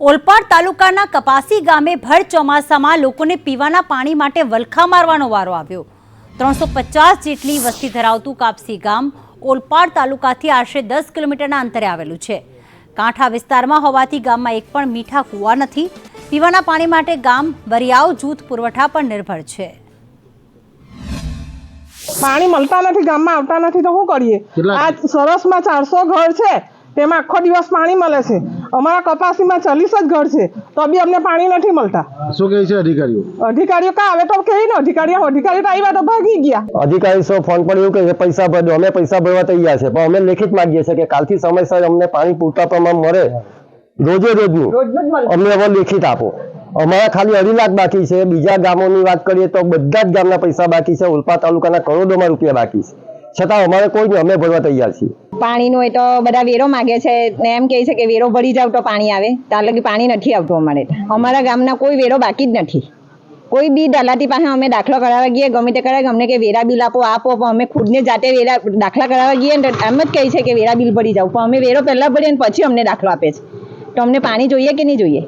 ઓલપાડ તાલુકાના કપાસી ગામે ભર ચોમાસામાં લોકોને પીવાના પાણી માટે વલખા મારવાનો વારો આવ્યો. ત્રણસો પચાસ જેટલી વસ્તી ધરાવતું કાપસી ગામ ઓલપાડ તાલુકાથી આશરે દસ કિલોમીટરના અંતરે આવેલું છે. કાંઠા વિસ્તારમાં હોવાથી ગામમાં એક પણ મીઠા કૂવા નથી. પીવાના પાણી માટે ગામ વરિયાવ જૂથ પુરવઠા પર નિર્ભર છે. પાણી મળતા નથી ગામમાં આવતા નથી તો શું કરીએ? આ સરસમાં ચારસો ઘર છે. તેમાં આખો દિવસ પાણી મળે છે. અમારા કપાસીમાં ચાલીસ જ ઘર છે. તો બી અમને પાણી નથી મળતા. શું કહે છે અધિકારીઓ? અધિકારીઓ કા આવે તો કહે ને. અધિકારીઓ અધિકારીઓ તો આવ્યા તો ભાગી ગયા. અધિકારી સો ફોન પર એવું કહે છે પૈસા ભરજો અમે પૈસા ભરવા તૈયાર છે પણ અમે લેખિત માંગીએ છીએ કે કાલથી સમયસર અમને પાણી પૂરતા પ્રમાણ મળે. રોજે રોજનું. રોજ અમને હવે લેખિત આપો. અમારા ખાલી અઢી લાખ બાકી છે. બીજા ગામોની વાત કરીએ તો બધા જ ગામના પૈસા બાકી છે. ઉલ્પા તાલુકાના કરોડોમાં રૂપિયા બાકી છે. છતાં અમારે કોઈ નહીં, અમે ભરવા તૈયાર છીએ. પાણીનો એ તો બધા વેરો માગે છે ને એમ કહે છે કે વેરો ભરી જાવ તો પાણી આવે. ત્યાં લગી પાણી નથી આવતું અમારે અમારા ગામના કોઈ વેરો બાકી જ નથી. કોઈ બી દલાતી પાસે અમે દાખલો કરાવવા ગઈએ ગમે તે કરાવે અમને કે વેરા બિલ આપો આપો, પણ અમે ખુદને જાતે વેરા દાખલા કરાવવા ગઈએ ને એમ જ કહે છે કે વેરા બિલ ભરી જાવ. પણ અમે વેરો પહેલાં ભરીએ ને પછી અમને દાખલો આપે છે. તો અમને પાણી જોઈએ કે નહીં જોઈએ?